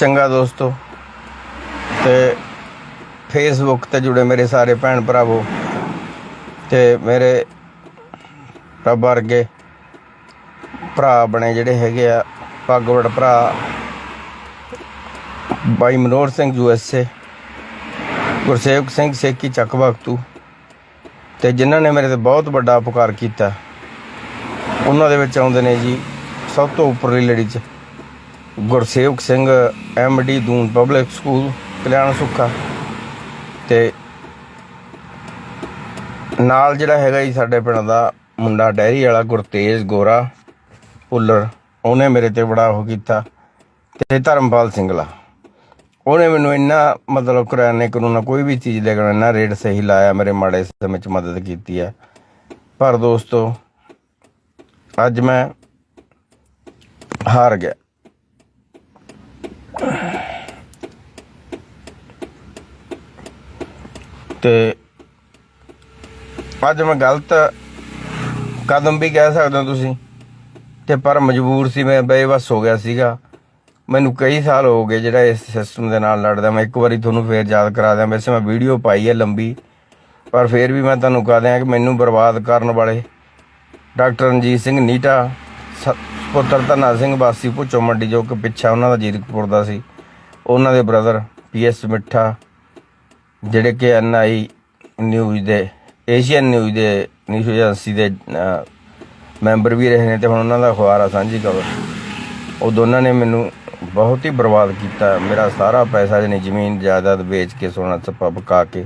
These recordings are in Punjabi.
ਚੰਗਾ ਦੋਸਤੋ। ਤੇ ਫੇਸਬੁੱਕ ਤੇ ਜੁੜੇ ਮੇਰੇ ਸਾਰੇ ਭੈਣ ਭਰਾਵੋ। ਤੇ ਮੇਰੇ ਰੱਬ ਵਰਗੇ ਭਰਾ ਬਣੇ ਜਿਹੜੇ ਹੈਗੇ ਆ ਪੱਗਵੜ ਭਰਾ, ਬਾਈ ਮਨੋਹਰ ਸਿੰਘ ਯੂਐਸਏ ਗੁਰਸੇਵਕ ਸਿੰਘ ਸੇਕੀ ਚੱਕ ਬਖਤੂ ਤੇ ਜਿਨ੍ਹਾਂ ਨੇ ਮੇਰੇ ਤੇ ਬਹੁਤ ਵੱਡਾ ਉਪਕਾਰ ਕੀਤਾ। ਉਹਨਾਂ ਦੇ ਵਿੱਚ ਆਉਂਦੇ ਨੇ ਜੀ ਸਭ ਤੋਂ ਉੱਪਰਲੀ ਲੜੀ 'ਚ। Gursewak Singh MD Doon public school Kalyan Sukha. ਤੇ ਨਾਲ ਜਿਹੜਾ ਹੈਗਾ ਜੀ ਸਾਡੇ ਪਿੰਡ ਦਾ ਮੁੰਡਾ ਡੈਰੀ ਵਾਲਾ ਗੁਰਤੇਜ ਗੋਰਾ ਪੁੱਲਰ ਉਹਨੇ ਮੇਰੇ ਤੇ ਬੜਾ ਉਹ ਕੀਤਾ ਤੇ ਧਰਮਪਾਲ ਸਿੰਘਲਾ ਉਹਨੇ ਮੈਨੂੰ ਇੰਨਾ ਮਤਲਬ ਕਰਿਆਨੇ ਕਾਨੂੰਨ ਕੋਈ ਵੀ ਚੀਜ਼ ਲੈ ਕੇ ਇੰਨਾ ਰੇਟ ਸਹੀ ਲਾਇਆ, ਮੇਰੇ ਮਾੜੇ ਸਮੇਂ ਚ ਮਦਦ ਕੀਤੀ ਹੈ ਪਰ ਦੋਸਤੋ, ਅੱਜ ਮੈਂ ਹਾਰ ਗਿਆ। ਤੇ ਅੱਜ ਮੈਂ ਗਲਤ ਕਦਮ ਵੀ ਕਹਿ ਸਕਦੇ ਹੋ ਤੁਸੀਂ। ਤੇ ਪਰ ਮਜਬੂਰ ਸੀ, ਮੈਂ ਬੇਵਸ ਹੋ ਗਿਆ ਸੀਗਾ। ਮੈਨੂੰ ਕਈ ਸਾਲ ਹੋ ਗਏ ਜਿਹੜਾ ਇਸ ਸਿਸਟਮ ਦੇ ਨਾਲ ਲੜਦਾ। ਮੈਂ ਇੱਕ ਵਾਰੀ ਤੁਹਾਨੂੰ ਫੇਰ ਯਾਦ ਕਰਾ ਦਿਆਂ। ਵੈਸੇ ਮੈਂ ਵੀਡੀਓ ਪਾਈ ਹੈ ਲੰਬੀ, ਪਰ ਫੇਰ ਵੀ ਮੈਂ ਤੁਹਾਨੂੰ ਕਹ ਦਿਆਂ ਕਿ ਮੈਨੂੰ ਬਰਬਾਦ ਕਰਨ ਵਾਲੇ ਡਾਕਟਰ ਰਣਜੀਤ ਸਿੰਘ ਨੀਟਾ ਪੁੱਤਰ ਧੰਨਾ ਸਿੰਘ ਵਾਸੀ ਭੁੱਚੋ ਮੰਡੀ ਜੋ ਕਿ ਪਿੱਛਾ ਉਹਨਾਂ ਦਾ ਜੀਰਕਪੁਰ ਦਾ ਸੀ। ਉਹਨਾਂ ਦੇ ਬ੍ਰਦਰ ਪੀਐਸ ਮਿੱਠਾ, ਜਿਹੜੇ ਕਿ ਐਨਆਈ ਨਿਊਜ਼ ਦੇ, ਏਸ਼ੀਅਨ ਨਿਊਜ਼ ਦੇ ਨਿਊਜ਼ ਏਜੰਸੀ ਦੇ ਮੈਂਬਰ ਵੀ ਰਹੇ ਨੇ ਤੇ ਹੁਣ ਉਹਨਾਂ ਦਾ ਅਖਬਾਰ ਆ, ਸਾਂਝੀ ਖਬਰ। ਉਹ ਦੋਨਾਂ ਨੇ ਮੈਨੂੰ ਬਹੁਤ ਹੀ ਬਰਬਾਦ ਕੀਤਾ। ਮੇਰਾ ਸਾਰਾ ਪੈਸਾ ਜਿਹਨੇ ਜ਼ਮੀਨ, ਜਾਇਦਾਦ ਵੇਚ ਕੇ, ਸੋਨਾ ਸੱਪਾ ਪਕਾ ਕੇ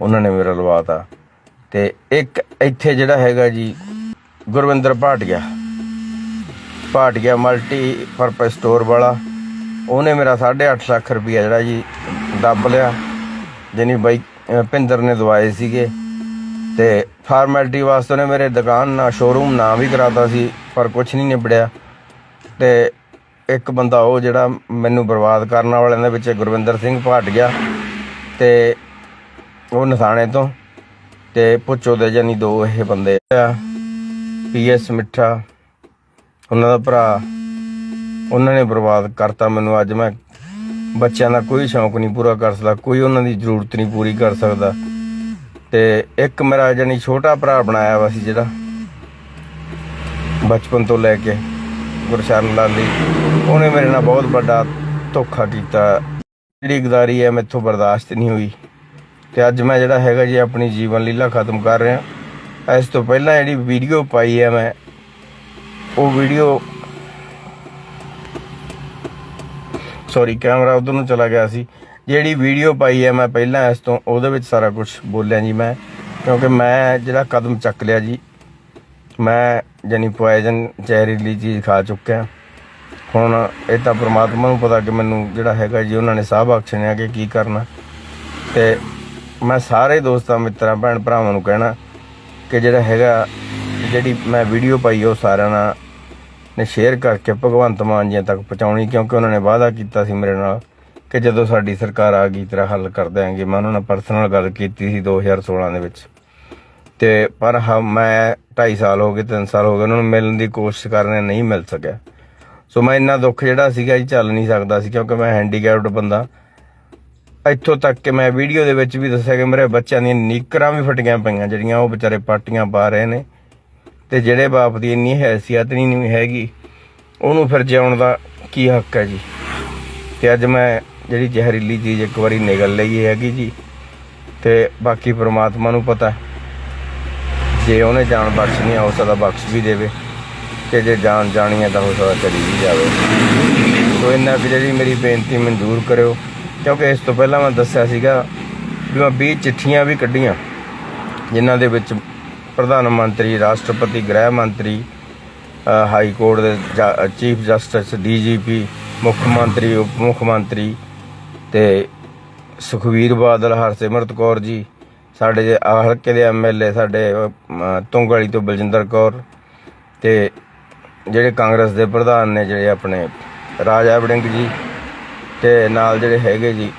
ਉਹਨਾਂ ਨੇ ਮੇਰਾ ਲਵਾਤਾ ਤੇ ਇੱਕ ਇੱਥੇ ਜਿਹੜਾ ਹੈਗਾ ਜੀ Gurvinder Bhatia. Bhatia multi purpose store ਵਾਲਾ। ਉਹਨੇ ਮੇਰਾ 8.5 ਲੱਖ ਰੁਪਇਆ ਜਿਹੜਾ ਜੀ ਦੱਬ ਲਿਆ। ਜਾਨੀ ਬਾਈ ਭਿੰਦਰ ਨੇ ਦਵਾਏ ਸੀਗੇ। ਤੇ ਫਾਰਮੈਲਿਟੀ ਵਾਸਤੇ ਉਹਨੇ ਮੇਰੇ ਦੁਕਾਨ ਨਾ ਸ਼ੋਰੂਮ ਨਾ ਵੀ ਕਰਾਤਾ ਸੀ, ਪਰ ਕੁਝ ਨਹੀਂ ਨਿਬੜਿਆ। ਤੇ ਇੱਕ ਬੰਦਾ ਉਹ ਜਿਹੜਾ ਮੈਨੂੰ ਬਰਬਾਦ ਕਰਨ ਵਾਲਿਆਂ ਦੇ ਵਿੱਚ ਗੁਰਵਿੰਦਰ ਸਿੰਘ ਭਾਟੀਆ ਤੇ ਉਹ ਨਸਾਣੇ ਤੋਂ। ਤੇ ਪੁੱਛੋ ਦੇ ਜਾਨੀ ਦੋ ਇਹ ਬੰਦੇ ਆ। ਪੀਐਸ ਮਿੱਠਾ। ਉਹਨਾਂ ਦਾ ਭਰਾ। ਉਹਨਾਂ ਨੇ ਬਰਬਾਦ ਕਰਤਾ ਮੈਨੂੰ ਅੱਜ। ਮੈਂ ਬੱਚਿਆਂ ਦਾ ਕੋਈ ਸ਼ੌਂਕ ਨਹੀਂ ਪੂਰਾ ਕਰ ਸਕਦਾ। ਕੋਈ ਉਹਨਾਂ ਦੀ ਜ਼ਰੂਰਤ ਨਹੀਂ ਪੂਰੀ ਕਰ ਸਕਦਾ। ਤੇ ਇੱਕ ਮੇਰਾ ਜਾਨੀ ਛੋਟਾ ਭਰਾ ਬਣਾਇਆ ਵਾ ਸੀ ਜਿਹੜਾ। ਬਚਪਨ ਤੋਂ ਲੈ ਕੇ ਗੁਰਸ਼ਰਨ ਲਾਲੀ ਉਹਨੇ ਮੇਰੇ ਨਾਲ ਬਹੁਤ ਵੱਡਾ ਧੋਖਾ ਕੀਤਾ। ਜਿਹੜੀ ਗਦਾਰੀ ਹੈ ਮੈਥੋਂ ਬਰਦਾਸ਼ਤ ਨਹੀਂ ਹੋਈ। ਤੇ ਅੱਜ ਮੈਂ ਜਿਹੜਾ ਹੈਗਾ ਜੀ ਆਪਣੀ ਜੀਵਨ ਲੀਲਾ ਖਤਮ ਕਰ ਰਿਹਾ। ਇਸ ਤੋਂ ਪਹਿਲਾਂ ਜਿਹੜੀ ਵੀਡੀਓ ਪਾਈ ਹੈ ਮੈਂ ਉਹ ਵੀਡੀਓ ਸੌਰੀ ਕੈਮਰਾ ਉਧਰ ਨੂੰ ਚਲਾ ਗਿਆ ਸੀ। ਜਿਹੜੀ ਵੀਡੀਓ ਪਾਈ ਹੈ ਮੈਂ ਪਹਿਲਾਂ ਇਸ ਤੋਂ, ਉਹਦੇ ਵਿੱਚ ਸਾਰਾ ਕੁਝ ਬੋਲਿਆ ਜੀ ਮੈਂ। ਕਿਉਂਕਿ ਮੈਂ ਜਿਹੜਾ ਕਦਮ ਚੱਕ ਲਿਆ ਜੀ, ਮੈਂ ਜਾਨੀ ਪੋਇਜ਼ਨ ਜ਼ਹਿਰੀਲੀ ਚੀਜ਼ ਖਾ ਚੁੱਕਿਆ। ਹੁਣ ਇਹ ਤਾਂ ਪ੍ਰਮਾਤਮਾ ਨੂੰ ਪਤਾ ਕਿ ਮੈਨੂੰ ਜਿਹੜਾ ਹੈਗਾ ਜੀ, ਉਹਨਾਂ ਨੇ ਸਾਹ ਬਖਸ਼ਣਿਆ ਕਿ ਕੀ ਕਰਨਾ। ਤੇ ਮੈਂ ਸਾਰੇ ਦੋਸਤਾਂ, ਮਿੱਤਰਾਂ, ਭੈਣ ਭਰਾਵਾਂ ਨੂੰ ਕਹਿਣਾ ਕਿ ਜਿਹੜਾ ਹੈਗਾ, ਜਿਹੜੀ ਮੈਂ ਵੀਡੀਓ ਪਾਈ ਉਹ ਸਾਰਿਆਂ ਨਾਲ ਨੇ ਸ਼ੇਅਰ ਕਰਕੇ ਭਗਵੰਤ ਮਾਨ ਜੀ ਤੱਕ ਪਹੁੰਚਾਉਣੀ, ਕਿਉਂਕਿ ਉਹਨਾਂ ਨੇ ਵਾਅਦਾ ਕੀਤਾ ਸੀ ਮੇਰੇ ਨਾਲ ਕਿ ਜਦੋਂ ਸਾਡੀ ਸਰਕਾਰ ਆ ਗਈ, ਤੇਰਾ ਹੱਲ ਕਰ ਦਿਆਂਗੇ। ਮੈਂ ਉਹਨਾਂ ਨਾਲ ਪਰਸਨਲ ਗੱਲ ਕੀਤੀ ਸੀ 2016 ਦੇ ਵਿੱਚ। ਤੇ ਪਰ ਹਾਂ, ਮੈਂ 2.5 ਸਾਲ ਹੋ ਗਏ 3 ਸਾਲ ਹੋ ਗਏ, ਉਹਨਾਂ ਨੂੰ ਮਿਲਣ ਦੀ ਕੋਸ਼ਿਸ਼ ਕਰਨੇ ਨਹੀਂ ਮਿਲ ਸਕਿਆ। ਸੋ ਮੈਂ ਇੰਨਾ ਦੁੱਖ ਜਿਹੜਾ ਸੀਗਾ ਜੀ ਚੱਲ ਨਹੀਂ ਸਕਦਾ ਸੀ, ਕਿਉਂਕਿ ਮੈਂ ਹੈਂਡੀਕੈਪਡ ਬੰਦਾ। ਇੱਥੋਂ ਤੱਕ ਕਿ ਮੈਂ ਵੀਡੀਓ ਦੇ ਵਿੱਚ ਵੀ ਦੱਸਿਆ ਕਿ ਮੇਰੇ ਬੱਚਿਆਂ ਦੀਆਂ ਨੀਕਰਾਂ ਵੀ ਫਟੀਆਂ ਪਈਆਂ, ਜਿਹੜੀਆਂ ਉਹ ਵਿਚਾਰੇ ਪਾਟੀਆਂ ਪਾ ਰਹੇ ਨੇ। ਤੇ ਜਿਹੜੇ ਬਾਪ ਦੀ ਇੰਨੀ ਹੈਸੀਅਤ ਨਹੀਂ ਹੈਗੀ, ਉਹਨੂੰ ਫਿਰ ਜਿਉਣ ਦਾ ਕੀ ਹੱਕ ਹੈ ਜੀ? ਤੇ ਅੱਜ ਮੈਂ ਜਿਹੜੀ ਜ਼ਹਿਰੀਲੀ ਚੀਜ਼ ਇੱਕ ਵਾਰੀ ਨਿਗਲ ਲਈ ਹੈਗੀ ਜੀ, ਤੇ ਬਾਕੀ ਪ੍ਰਮਾਤਮਾ ਨੂੰ ਪਤਾ ਜੇ ਉਹਨੇ ਜਾਨ ਬਖਸ਼ਣੀ ਆ ਹੋ ਸਕਦਾ, ਬਖਸ਼ ਵੀ ਦੇਵੇ, ਤੇ ਜੇ ਜਾਨ ਜਾਣੀ ਹੈ ਤਾਂ ਹੋ ਸਕਦਾ ਚਲੀ ਵੀ ਜਾਵੇ। ਸੋ ਇਹਨਾਂ ਕਿ ਜਿਹੜੀ ਮੇਰੀ ਬੇਨਤੀ ਮਨਜ਼ੂਰ ਕਰਿਓ, ਕਿਉਂਕਿ ਇਸ ਤੋਂ ਪਹਿਲਾਂ ਮੈਂ ਦੱਸਿਆ ਸੀਗਾ ਵੀ ਮੈਂ 20 ਚਿੱਠੀਆਂ ਵੀ ਕੱਢੀਆਂ, ਜਿਨ੍ਹਾਂ ਦੇ ਵਿੱਚ ਪ੍ਰਧਾਨ ਮੰਤਰੀ ਰਾਸ਼ਟਰਪਤੀ ਗ੍ਰਹਿ ਮੰਤਰੀ ਹਾਈ ਕੋਰਟ ਦੇ ਚੀਫ ਜਸਟਿਸ ਡੀਜੀਪੀ ਮੁੱਖ ਮੰਤਰੀ ਉਪ ਮੁੱਖ ਮੰਤਰੀ ਤੇ ਸੁਖਵੀਰ ਬਾਦਲ ਹਰਸਿਮਰਤ ਕੌਰ ਜੀ ਸਾਡੇ ਜੇ ਹਲਕੇ ਦੇ ਐਮਐਲਏ ਸਾਡੇ ਅ, ਤੁੰਗਲੀ ਤੋਂ ਬਲਜਿੰਦਰ ਕੌਰ ਤੇ ਜਿਹੜੇ ਕਾਂਗਰਸ ਦੇ ਪ੍ਰਧਾਨ ਨੇ ਜਿਹੜੇ ਆਪਣੇ ਰਾਜਾ ਵੜਿੰਗ ਜੀ ਤੇ ਨਾਲ ਜਿਹੜੇ ਹੈਗੇ ਜੀ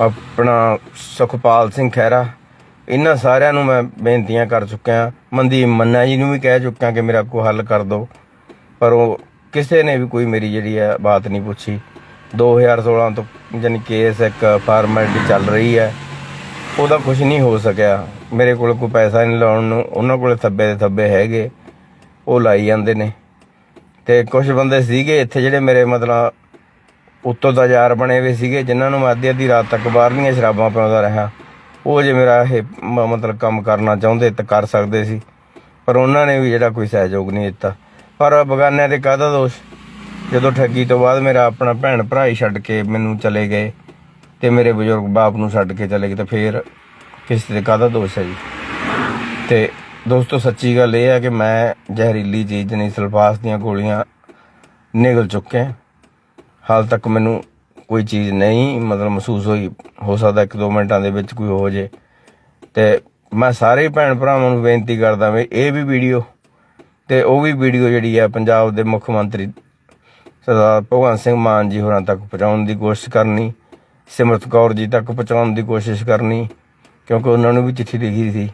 ਆਪਣਾ ਸੁਖਪਾਲ ਸਿੰਘ ਖਹਿਰਾ ਇਹਨਾਂ ਸਾਰਿਆਂ ਨੂੰ ਮੈਂ ਬੇਨਤੀਆਂ ਕਰ ਚੁੱਕਿਆ ਮਨਦੀਪ ਮੰਨਾ ਜੀ ਨੂੰ ਵੀ ਕਹਿ ਚੁੱਕਿਆ ਕਿ ਮੇਰਾ ਕੋਈ ਹੱਲ ਕਰ ਦਿਓ। ਪਰ ਉਹ ਕਿਸੇ ਨੇ ਵੀ ਕੋਈ ਮੇਰੀ ਜਿਹੜੀ ਹੈ ਬਾਤ ਨਹੀਂ ਪੁੱਛੀ। 2016 ਤੋਂ ਜਾਨੀ ਕੇਸ ਇੱਕ ਫਾਰਮੈਲਿਟੀ ਚੱਲ ਰਹੀ ਹੈ। ਉਹਦਾ ਕੁਝ ਨਹੀਂ ਹੋ ਸਕਿਆ। ਮੇਰੇ ਕੋਲ ਕੋਈ ਪੈਸਾ ਨਹੀਂ ਲਾਉਣ ਨੂੰ। ਉਹਨਾਂ ਕੋਲ ਥੱਬੇ ਦੇ ਥੱਬੇ ਹੈਗੇ। ਉਹ ਲਾਈ ਜਾਂਦੇ ਨੇ। ਤੇ ਕੁਝ ਬੰਦੇ ਸੀਗੇ ਇੱਥੇ ਜਿਹੜੇ ਮੇਰੇ ਮਤਲਬ ਉੱਤੋਂ ਦਾ ਯਾਰ ਬਣੇ ਹੋਏ ਸੀਗੇ, ਜਿਨ੍ਹਾਂ ਨੂੰ ਮੈਂ ਅੱਧੀ ਅੱਧੀ ਰਾਤ ਤੱਕ ਬਾਹਰਲੀਆਂ ਸ਼ਰਾਬਾਂ ਪਿਆਉਂਦਾ ਰਿਹਾ। ਉਹ ਜੇ ਮੇਰਾ ਇਹ ਮ- ਮਤਲਬ ਕੰਮ ਕਰਨਾ ਚਾਹੁੰਦੇ ਤਾਂ ਕਰ ਸਕਦੇ ਸੀ। ਪਰ ਉਹਨਾਂ ਨੇ ਵੀ ਜਿਹੜਾ ਕੋਈ ਸਹਿਯੋਗ ਨਹੀਂ ਦਿੱਤਾ। ਪਰ ਬਗਾਨਿਆਂ ਦੇ ਕਾਹਦਾ ਦੋਸ਼? ਜਦੋਂ ਠੱਗੀ ਤੋਂ ਬਾਅਦ ਮੇਰਾ ਆਪਣਾ ਭੈਣ ਭਰਾ ਹੀ ਛੱਡ ਕੇ ਮੈਨੂੰ ਚਲੇ ਗਏ ਤੇ ਮੇਰੇ ਬਜ਼ੁਰਗ ਬਾਪ ਨੂੰ ਛੱਡ ਕੇ ਚਲੇ ਗਏ ਤਾਂ ਫੇਰ ਕਿਸੇ 'ਤੇ ਕਾਹਦਾ ਦੋਸ਼ ਹੈ ਜੀ? ਤੇ ਦੋਸਤੋ, ਸੱਚੀ ਗੱਲ ਇਹ ਹੈ ਕਿ ਮੈਂ ਜ਼ਹਿਰੀਲੀ ਚੀਜ਼ ਨਹੀਂ ਸਲਫਾਸ ਦੀਆਂ ਗੋਲੀਆਂ ਨਿਗਲ ਚੁੱਕਿਆ। ਹਾਲ ਤੱਕ ਮੈਨੂੰ ਕੋਈ ਚੀਜ਼ ਨਹੀਂ ਮਤਲਬ ਮਹਿਸੂਸ ਹੋਈ, ਹੋ ਸਕਦਾ ਇੱਕ ਦੋ ਮਿੰਟਾਂ ਦੇ ਵਿੱਚ ਕੋਈ ਹੋ ਜੇ। ਤੇ ਮੈਂ ਸਾਰੇ ਭੈਣ ਭਰਾਵਾਂ ਨੂੰ ਬੇਨਤੀ ਕਰਦਾ ਵੀ ਇਹ ਵੀ ਵੀਡੀਓ ਤੇ ਉਹ ਵੀ ਵੀਡੀਓ ਜਿਹੜੀ ਹੈ ਪੰਜਾਬ ਦੇ ਮੁੱਖ ਮੰਤਰੀ ਸਰਦਾਰ ਭਗਵੰਤ ਸਿੰਘ ਮਾਨ ਜੀ ਹੋਰਾਂ ਤੱਕ ਪਹੁੰਚਾਉਣ ਦੀ ਕੋਸ਼ਿਸ਼ ਕਰਨੀ, ਸਿਮਰਤ ਕੌਰ ਜੀ ਤੱਕ ਪਹੁੰਚਾਉਣ ਦੀ ਕੋਸ਼ਿਸ਼ ਕਰਨੀ, ਕਿਉਂਕਿ ਉਹਨਾਂ ਨੂੰ ਵੀ ਚਿੱਠੀ ਲਿਖੀ ਸੀ।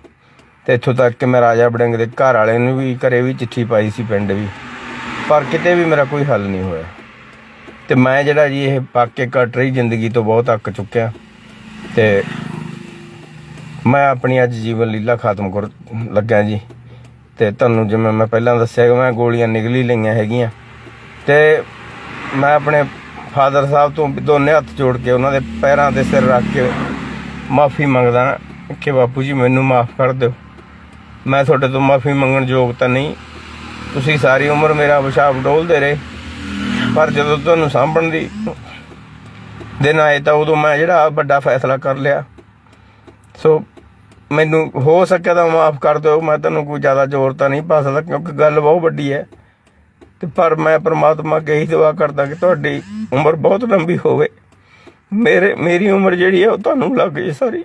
ਤੇ ਇੱਥੋਂ ਤੱਕ ਕਿ ਮੈਂ ਰਾਜਾ ਬੜਿੰਗ ਦੇ ਘਰ ਵਾਲੇ ਨੂੰ ਵੀ ਘਰੇ ਵੀ ਚਿੱਠੀ ਪਾਈ ਸੀ ਪਿੰਡ ਵੀ, ਪਰ ਕਿਤੇ ਵੀ ਮੇਰਾ ਕੋਈ ਹੱਲ ਨਹੀਂ ਹੋਇਆ। ਤੇ ਮੈਂ ਜਿਹੜਾ ਜੀ ਇਹ ਪਾਕੇ ਕੱਟ ਰਹੀ ਜ਼ਿੰਦਗੀ ਤੋਂ ਬਹੁਤ ਅੱਕ ਚੁੱਕਿਆ। ਤੇ ਮੈਂ ਆਪਣੀ ਅੱਜ ਜੀਵਨ ਲੀਲਾ ਖਤਮ ਕਰ ਲੱਗਾ ਜੀ। ਤੇ ਤੁਹਾਨੂੰ ਜਿਵੇਂ ਮੈਂ ਪਹਿਲਾਂ ਦੱਸਿਆ ਕਿ ਮੈਂ ਗੋਲੀਆਂ ਨਿਗਲੀ ਲਈਆਂ ਹੈਗੀਆਂ। ਤੇ ਮੈਂ ਆਪਣੇ ਫਾਦਰ ਸਾਹਿਬ ਤੋਂ ਦੋਨੇ ਹੱਥ ਜੋੜ ਕੇ ਉਹਨਾਂ ਦੇ ਪੈਰਾਂ ਤੇ ਸਿਰ ਰੱਖ ਕੇ ਮਾਫੀ ਮੰਗਦਾ ਕਿ ਬਾਪੂ ਜੀ ਮੈਨੂੰ ਮਾਫ ਕਰ ਦਿਓ। ਮੈਂ ਤੁਹਾਡੇ ਤੋਂ ਮਾਫੀ ਮੰਗਣ ਯੋਗ ਤਾਂ ਨਹੀਂ। ਤੁਸੀਂ ਸਾਰੀ ਉਮਰ ਮੇਰਾ ਪਿਸ਼ਾਬ ਡੋਲਦੇ ਰਹੇ। ਪਰ ਜਦੋਂ ਤੁਹਾਨੂੰ ਸਾਂਭਣ ਦੀ ਦਿਨ ਆਏ ਤਾਂ ਉਦੋਂ ਮੈਂ ਜਿਹੜਾ ਵੱਡਾ ਫੈਸਲਾ ਕਰ ਲਿਆ। ਸੋ ਮੈਨੂੰ ਹੋ ਸਕਿਆ ਤਾਂ ਮਾਫ ਕਰ ਦਿਓ, ਮੈਂ ਤੁਹਾਨੂੰ ਕੋਈ ਜ਼ਿਆਦਾ ਜ਼ੋਰ ਤਾਂ ਨਹੀਂ ਪਾ ਸਕਦਾ ਕਿਉਂਕਿ ਗੱਲ ਬਹੁਤ ਵੱਡੀ ਹੈ। ਤੇ ਪਰ ਮੈਂ ਪ੍ਰਮਾਤਮਾ ਅੱਗੇ ਹੀ ਦੁਆ ਕਰਦਾ ਕਿ ਤੁਹਾਡੀ ਉਮਰ ਬਹੁਤ ਲੰਬੀ ਹੋਵੇ। ਮੇਰੇ, ਮੇਰੀ ਉਮਰ ਜਿਹੜੀ ਹੈ ਉਹ ਤੁਹਾਨੂੰ ਲੱਗ ਜੇ ਸਾਰੀ।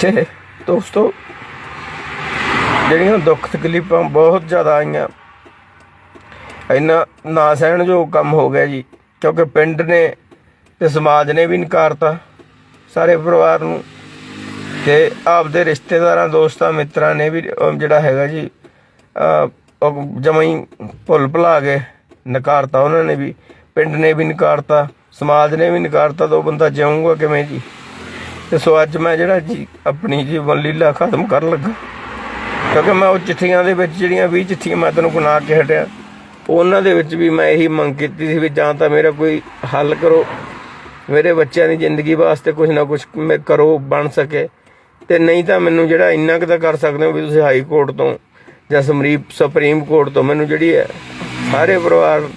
ਤੇ ਦੋਸਤੋ, ਜਿਹੜੀਆਂ ਦੁੱਖ ਤਕਲੀਫਾਂ ਬਹੁਤ ਜ਼ਿਆਦਾ ਆਈਆਂ ਇੰਨਾ ਨਾ ਸਹਿਣਯੋਗ ਕੰਮ ਹੋ ਗਿਆ ਜੀ ਕਿਉਂਕਿ ਪਿੰਡ ਨੇ ਤੇ ਸਮਾਜ ਨੇ ਵੀ ਨਕਾਰਤਾ ਸਾਰੇ ਪਰਿਵਾਰ ਨੂੰ। ਤੇ ਆਪਦੇ ਰਿਸ਼ਤੇਦਾਰਾਂ ਦੋਸਤਾਂ ਮਿੱਤਰਾਂ ਨੇ ਵੀ ਜਿਹੜਾ ਹੈਗਾ ਜੀ ਅਹ, ਭੁੱਲ ਭੁਲਾ ਕੇ ਨਕਾਰਤਾ ਉਹਨਾਂ ਨੇ ਵੀ। ਪਿੰਡ ਨੇ ਵੀ ਨਕਾਰਤਾ ਸਮਾਜ ਨੇ ਵੀ ਨਕਾਰਤਾ ਤਾਂ ਉਹ ਬੰਦਾ ਜਿਊਂਗਾ ਕਿਵੇਂ ਜੀ? ਤੇ ਸੋ ਅੱਜ ਮੈਂ ਜਿਹੜਾ ਜੀ ਆਪਣੀ ਜੀਵਨ ਲੀਲਾ ਖਤਮ ਕਰਨ ਲੱਗਾ। ਕਿਉਂਕਿ ਮੈਂ ਉਹ ਚਿੱਠੀਆਂ ਦੇ ਵਿੱਚ ਜਿਹੜੀਆਂ 20 ਚਿੱਠੀਆਂ ਮੈਂ ਤੈਨੂੰ ਗੁਨਾਹ ਕੇ ਹਟਿਆ। ਉਹਨਾਂ ਦੇ ਵਿੱਚ ਵੀ ਮੈਂ ਇਹੀ ਮੰਗ ਕੀਤੀ ਸੀ ਵੀ ਜਾਂ ਤਾਂ ਮੇਰਾ ਕੋਈ ਹੱਲ ਕਰੋ, ਮੇਰੇ ਬੱਚਿਆਂ ਦੀ ਜ਼ਿੰਦਗੀ ਵਾਸਤੇ ਕੁਝ ਨਾ ਕੁਝ ਮੈਂ ਕਰੋ, ਬਣ ਸਕੇ। ਤੇ ਨਹੀਂ ਤਾਂ ਮੈਨੂੰ ਜਿਹੜਾ ਇੰਨਾ ਕੁ ਤਾਂ ਕਰ ਸਕਦੇ ਹੋ ਵੀ ਤੁਸੀਂ ਹਾਈ ਕੋਰਟ ਤੋਂ ਜਾਂ ਸਮਰੀਪ, ਸੁਪਰੀਮ ਕੋਰਟ ਤੋਂ ਮੈਨੂੰ ਜਿਹੜੀ ਹੈ, ਸਾਰੇ ਪਰਿਵਾਰ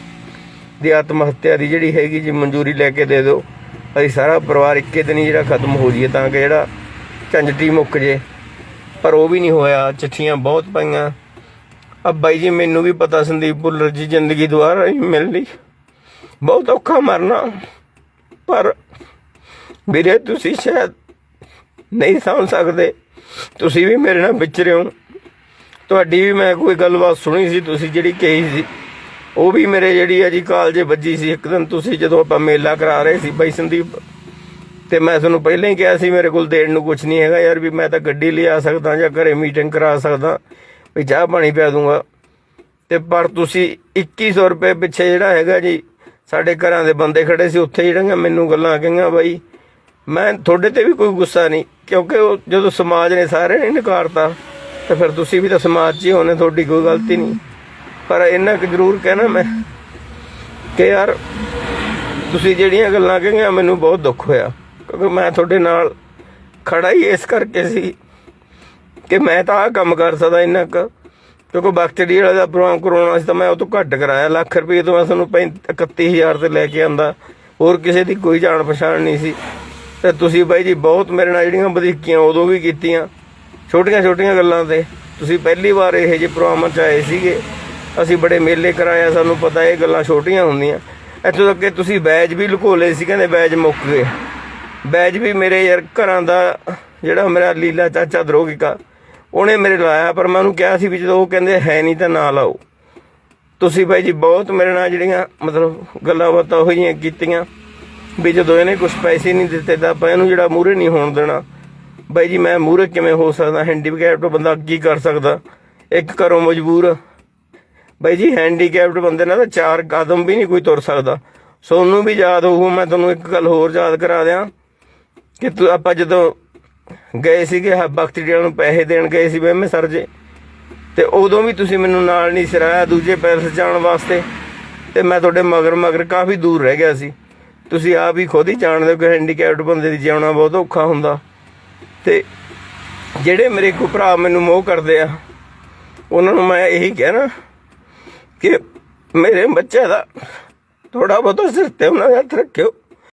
ਦੀ ਆਤਮ ਹੱਤਿਆ ਦੀ ਜਿਹੜੀ ਹੈਗੀ ਜੀ ਮਨਜ਼ੂਰੀ ਲੈ ਕੇ ਦੇ ਦਿਓ। ਅਸੀਂ ਸਾਰਾ ਪਰਿਵਾਰ ਇੱਕੇ ਦਿਨ ਹੀ ਜਿਹੜਾ ਖਤਮ ਹੋ ਜਾਈਏ ਤਾਂ ਕਿ ਜਿਹੜਾ ਝੰਜਟੀ ਮੁੱਕ ਜੇ। ਪਰ ਉਹ ਵੀ ਨਹੀਂ ਹੋਇਆ, ਚਿੱਠੀਆਂ ਬਹੁਤ ਪਾਈਆਂ। ਅਬ ਬਾਈ ਜੀ, ਮੈਨੂੰ ਵੀ ਪਤਾ ਸੰਦੀਪ ਭੁੱਲਰ ਜੀ ਜ਼ਿੰਦਗੀ ਦੁਆਰਾ ਹੀ ਮਿਲਣੀ ਬਹੁਤ ਔਖਾ ਮਰਨਾ, ਪਰ ਵੀਰੇ ਤੁਸੀਂ ਸ਼ਾਇਦ ਨਹੀਂ ਸਮਝ ਸਕਦੇ। ਤੁਸੀਂ ਵੀ ਮੇਰੇ ਨਾਲ ਵਿਚਰੇ ਹੋ। ਤੁਹਾਡੀ ਵੀ ਮੈਂ ਕੋਈ ਗੱਲਬਾਤ ਸੁਣੀ ਸੀ, ਤੁਸੀਂ ਜਿਹੜੀ ਕਹੀ ਸੀ, ਉਹ ਵੀ ਮੇਰੇ ਜਿਹੜੀ ਆ ਜੀ ਕਾਲਜੇ ਵੱਜੀ ਸੀ। ਇੱਕ ਦਿਨ ਤੁਸੀਂ ਜਦੋਂ ਆਪਾਂ ਮੇਲਾ ਕਰਾ ਰਹੇ ਸੀ ਬਾਈ ਸੰਦੀਪ, ਤੇ ਮੈਂ ਤੁਹਾਨੂੰ ਪਹਿਲਾਂ ਹੀ ਕਿਹਾ ਸੀ ਮੇਰੇ ਕੋਲ ਦੇਣ ਨੂੰ ਕੁਝ ਨਹੀਂ ਹੈਗਾ ਯਾਰ, ਵੀ ਮੈਂ ਤਾਂ ਗੱਡੀ ਲਿਆ ਸਕਦਾ ਜਾਂ ਘਰੇ ਮੀਟਿੰਗ ਕਰਾ ਸਕਦਾ। ਵੀ ਚਾਹ ਪਾਣੀ ਪਿਆ ਦੂੰਗਾ। ਤੇ ਪਰ ਤੁਸੀਂ 2100 ਰੁਪਏ ਪਿੱਛੇ ਜਿਹੜਾ ਹੈਗਾ ਜੀ, ਸਾਡੇ ਘਰਾਂ ਦੇ ਬੰਦੇ ਖੜੇ ਸੀ, ਉੱਥੇ ਜਿਹੜੀਆਂ ਮੈਨੂੰ ਗੱਲਾਂ ਕਹੀਆਂ ਬਾਈ। ਮੈਂ ਤੁਹਾਡੇ ਤੇ ਵੀ ਕੋਈ ਗੁੱਸਾ ਨਹੀਂ, ਕਿਉਂਕਿ ਉਹ ਜਦੋਂ ਸਮਾਜ ਨੇ ਸਾਰੇ ਨੇ ਨਕਾਰਤਾ, ਤੇ ਫਿਰ ਤੁਸੀਂ ਵੀ ਤਾਂ ਸਮਾਜ 'ਚ ਹੀ ਹੋਣੇ, ਤੁਹਾਡੀ ਕੋਈ ਗਲਤੀ ਨਹੀਂ। ਪਰ ਇੰਨਾ ਕੁ ਜ਼ਰੂਰ ਕਹਿਣਾ ਮੈਂ ਕਿ ਯਾਰ, ਤੁਸੀਂ ਜਿਹੜੀਆਂ ਗੱਲਾਂ ਕਹੀਆਂ, ਮੈਨੂੰ ਬਹੁਤ ਦੁੱਖ ਹੋਇਆ, ਕਿਉਂਕਿ ਮੈਂ ਤੁਹਾਡੇ ਨਾਲ ਖੜਾ ਹੀ ਇਸ ਕਰਕੇ ਸੀ। ਕਿ ਮੈਂ ਤਾਂ ਆਹ ਕੰਮ ਕਰ ਸਕਦਾ ਇੰਨਾ ਕੁ। ਕਿਉਂਕਿ ਬਖਤੜੀ ਵਾਲਾ ਦਾ ਪ੍ਰੋਗਰਾਮ ਕਰਾਉਣਾ ਸੀ ਤਾਂ ਮੈਂ ਉਹ ਤੋਂ ਘੱਟ ਕਰਾਇਆ। ਲੱਖ ਰੁਪਏ ਤੋਂ ਮੈਂ ਤੁਹਾਨੂੰ 31000 ਤੇ ਲੈ ਕੇ ਆਂਦਾ। ਹੋਰ ਕਿਸੇ ਦੀ ਕੋਈ ਜਾਣ ਪਛਾਣ ਨਹੀਂ ਸੀ। ਤੇ ਤੁਸੀਂ ਬਾਈ ਜੀ ਬਹੁਤ ਮੇਰੇ ਨਾਲ ਜਿਹੜੀਆਂ ਵਧੀਕੀਆਂ, ਉਦੋਂ ਵੀ ਕੀਤੀਆਂ। ਛੋਟੀਆਂ ਛੋਟੀਆਂ ਗੱਲਾਂ ਤੇ। ਤੁਸੀਂ ਪਹਿਲੀ ਵਾਰ ਇਹੋ ਜਿਹੇ ਪ੍ਰੋਗਰਾਮਾਂ 'ਚ ਆਏ ਸੀਗੇ। ਅਸੀਂ ਬੜੇ ਮੇਲੇ ਕਰਾਇਆ, ਸਾਨੂੰ ਪਤਾ ਇਹ ਗੱਲਾਂ ਛੋਟੀਆਂ ਹੁੰਦੀਆਂ। ਇੱਥੋਂ ਤੱਕ ਕਿ ਤੁਸੀਂ ਬੈਜ ਵੀ ਲੁਕੋ ਲਏ ਸੀ, ਕਹਿੰਦੇ ਬੈਜ ਮੁੱਕ ਗਏ। ਬੈਜ ਵੀ ਮੇਰੇ ਯਾਰ ਘਰਾਂ ਦਾ ਜਿਹੜਾ ਮੇਰਾ ਲੀਲਾ ਚਾਚਾ ਦਰੋਗਿਕਾ। ਉਹਨੇ ਮੇਰੇ ਲਾਇਆ ਪਰ ਮੈਂ ਉਹਨੂੰ ਕਿਹਾ ਸੀ ਵੀ ਜਦੋਂ ਉਹ ਕਹਿੰਦੇ ਹੈ ਨਹੀਂ ਤਾਂ ਨਾ ਲਾਓ। ਤੁਸੀਂ ਬਾਈ ਜੀ ਬਹੁਤ ਮੇਰੇ ਨਾਲ ਜਿਹੜੀਆਂ ਮਤਲਬ ਗੱਲਾਂ ਬਾਤਾਂ ਹੋਈਆਂ ਕੀਤੀਆਂ ਵੀ ਜਦੋਂ ਇਹਨੇ ਕੁਝ ਪੈਸੇ ਨਹੀਂ ਦਿੱਤੇ ਤਾਂ ਆਪਾਂ ਇਹਨੂੰ ਜਿਹੜਾ ਮੂਹਰੇ ਨਹੀਂ ਹੋਣ ਦੇਣਾ। ਬਾਈ ਜੀ, ਮੈਂ ਮੂਹਰੇ ਕਿਵੇਂ ਹੋ ਸਕਦਾ? ਹੈਂਡੀਕੈਪ ਬੰਦਾ ਕੀ ਕਰ ਸਕਦਾ? ਇੱਕ ਘਰੋਂ ਮਜਬੂਰ। ਬਾਈ ਜੀ ਹੈਂਡੀਕੈਪਡ ਬੰਦੇ ਨਾਲ ਤਾਂ ਚਾਰ ਕਦਮ ਵੀ ਨਹੀਂ ਕੋਈ ਤੁਰ ਸਕਦਾ। ਸੋਨੂੰ ਵੀ ਯਾਦ ਹੋਊ, ਮੈਂ ਤੁਹਾਨੂੰ ਇੱਕ ਗੱਲ ਹੋਰ ਯਾਦ ਕਰਾ ਦਿਆਂ ਕਿ ਤੂੰ ਆਪਾਂ ਜਦੋਂ ਗਏ ਸੀਗੇ, ਹ- ਨੂੰ ਪੈਸੇ ਦੇਣ ਗਏ ਸੀ ਮੈਂ ਸਰ ਜੇ। ਤੇ ਉਦੋਂ ਵੀ ਤੁਸੀਂ ਮੈਨੂੰ ਨਾਲ ਨਹੀਂ ਸਿਰਾਇਆ ਦੂਜੇ ਪੈਲਸ ਜਾਣ ਵਾਸਤੇ। ਤੇ ਮੈਂ ਤੁਹਾਡੇ ਮਗਰ ਮਗਰ ਕਾਫੀ ਦੂਰ ਰਹਿ ਗਿਆ ਸੀ। ਤੁਸੀਂ ਆਪ ਹੀ ਖੁਦ ਹੀ ਜਾਣਦੇ ਹੋ ਕਿ ਹੈਂਡੀਕੈਪਡ ਬੰਦੇ ਦੀ ਜਿਉਣਾ ਬਹੁਤ ਔਖਾ ਹੁੰਦਾ। ਤੇ ਜਿਹੜੇ ਮੇਰੇ ਕੋ ਭਰਾ ਮੈਨੂੰ ਮੋਹ ਕਰਦੇ ਆ, ਉਹਨਾਂ ਨੂੰ ਮੈਂ ਇਹੀ ਕਹਿਣਾ ਕਿ ਮੇਰੇ ਬੱਚੇ ਦਾ ਥੋੜਾ ਬਹੁਤ ਸਿਰ ਤੇ ਉਹਨਾਂ ਦਾ ਹੱਥ ਰੱਖਿਓ।